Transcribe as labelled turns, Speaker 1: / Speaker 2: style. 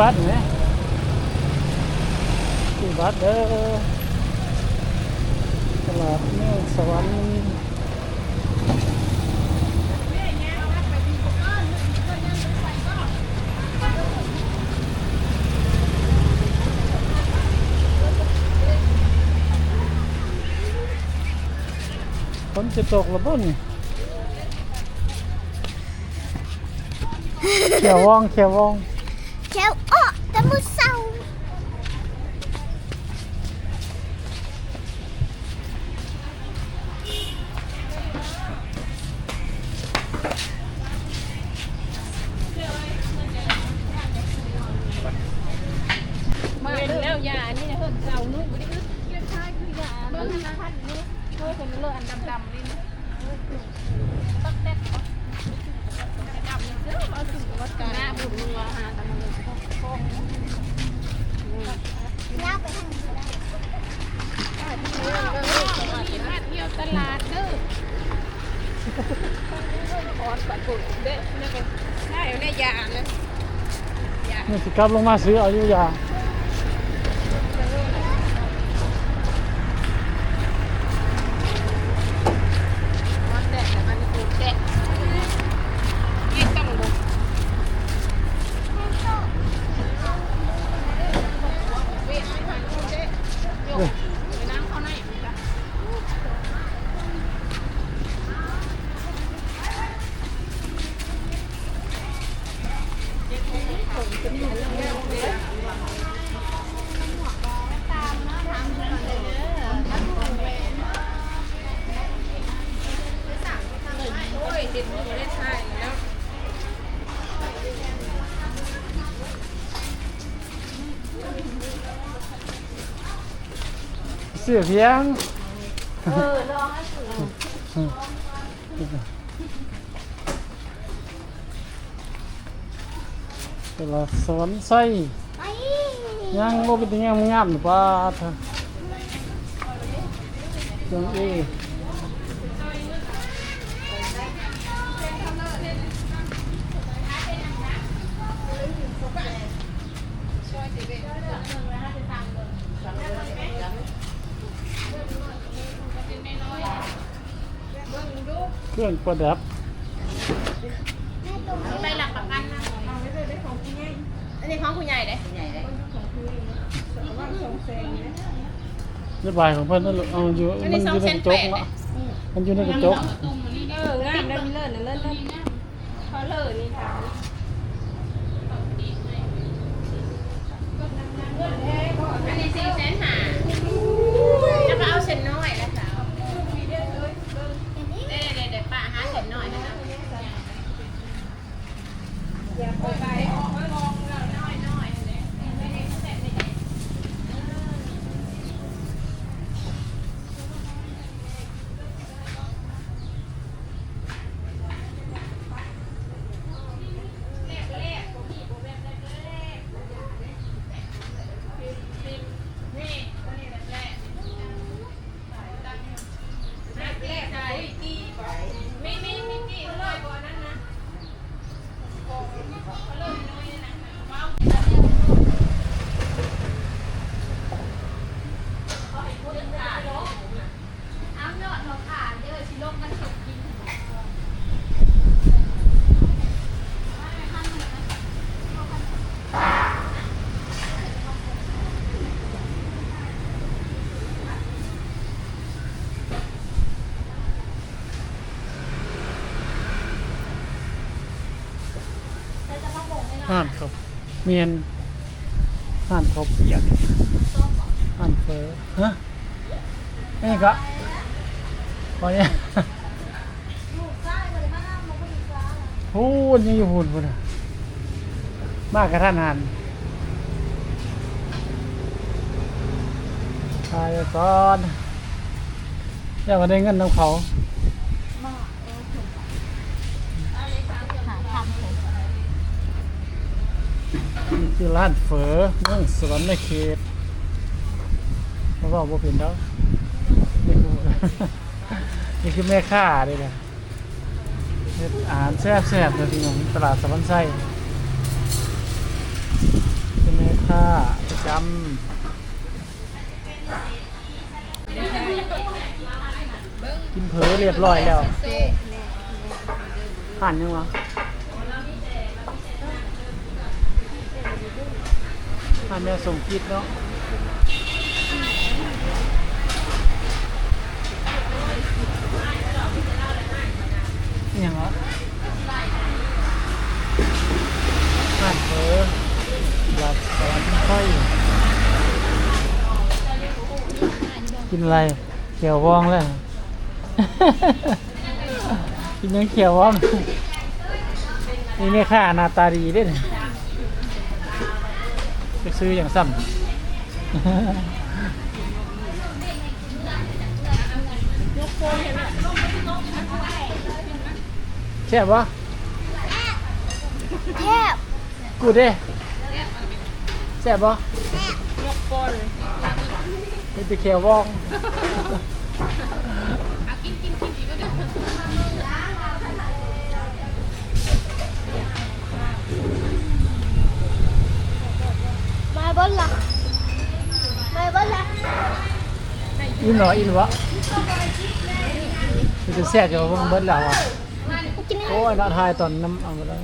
Speaker 1: บัตรเนี่ยซื้อบัตรเด้อตลาดเมืองสวรรค์ฝนจะตกแล้วบ่นี่เขียวว่องเขียวว่อง
Speaker 2: เจ้า อ้อตะมุเศร้า
Speaker 3: มาแล้วยานี่นะเพิ่นเจ้านุ๊กบ่ได้คือเกี่ยวชายคือยา เบิ่งนะท่านนี่เฮ้ยคนเลอะอันดนี่นะตักแตกดำนี่เด้อมาสู่วัดกาหน้าบุญวัวหาตะมันโค้ง
Speaker 2: เล่าไปทางนี้ก็ได้
Speaker 3: เที่ยวตลาดเป็นเด้อนี่ก็ใช่เนี่ยยาเลยย
Speaker 1: นี่สิกลับลงมาซื้อเอาอยู่ยา
Speaker 3: มันแดดแต่มันปลูกแดดยี่ต้องบุก เวียนไม่ทันคุณเจ๊โยกไปนั่งเข้าในจ้ะ โอ้ย เด็ดมือไม่ได้ใช่แล้ว
Speaker 1: เสื้อเพียง
Speaker 3: เออรอให้ถึง
Speaker 1: ตลาดสวรรค์ไส้
Speaker 2: ไป
Speaker 1: ยังโมเป็นยังงามหรือเปล่าเธอจังเอ เครื่องประดับ
Speaker 2: แม่ตรงนี้
Speaker 3: ไปหลักประกันนะอันนี้ของคุณใหญ่เลยใหญ่เลย
Speaker 1: นโยบายของเพิ่นนั่นแหละเอาอยู่มันอยู่ในกระจกเนาะมันอยู่ในกระจก
Speaker 3: ตุ้มนี่เอองามได้มีเลิศนะเลิศเลิศเขาเลิศนี่ค่ะอันนี้สี่แสนหาจะมาเอาเส้นน้อยแล้วสาวเด้เด้เด้ป้าหาเส้นน้อยนะอย่าไปไปออกไว้ลองเราน้อยน้อยเลยไม่ได้เส้นไม่ได้ นี่ตัวนี้แรกแรกแรกใช่กี่ไม่ไม่ไม่กี่เลยกว่านั้นนะเขาเลยน้อยนะว้าว
Speaker 2: เอาเนาะเราขาดเด้อสิลงกันสดกิน
Speaker 1: ห่านครับเมียนห่านเขาวเปียกห่านเฟอฮะนี่ก็พอเนี่ยพูดยังอยู่พูดพูดมากกระท่านหันตายก่อนอยากมาได้เงินน้ำเขา
Speaker 2: หาทำเลย
Speaker 1: นี่คือร้านเฝอเมืองสวรรค์ในเขตเพราะว่าบ่เป็นแล้วนี่คือนี่คือแม่ค้าเลยนะเฮ็ดอาหารแซ่บๆเลยพี่น้องตลาดสวรรค์ไส้ค้าประจำกินเผลอเรียบร้อยแล้วผ่านยังวะ ผ่าแม่ส่งคิดเนาะนี่ยังวะผ่านเผลอหลับสวรรค์ค่อยกินอะไรเขียวว่องแล้วกินยังเขียวว่องนี่แม่ค้าหน้าตาดีด้วย ไปซื้ออย่างซ้ำแช่บวะ
Speaker 2: แทบ
Speaker 1: กูเด้แซ่บบ่
Speaker 3: ยกก้อนเลย
Speaker 1: มีแต่เขียวว่อง
Speaker 3: เอากินกินกินอีกก็ได้
Speaker 2: มาบนละมาบนละ
Speaker 1: อินเหรออินวะมีแต่แซ่บจะว่องเบิดแล้วอะ
Speaker 2: กิน
Speaker 1: โอ้ยน่าทายตอนน้ำเอาไปแล้ว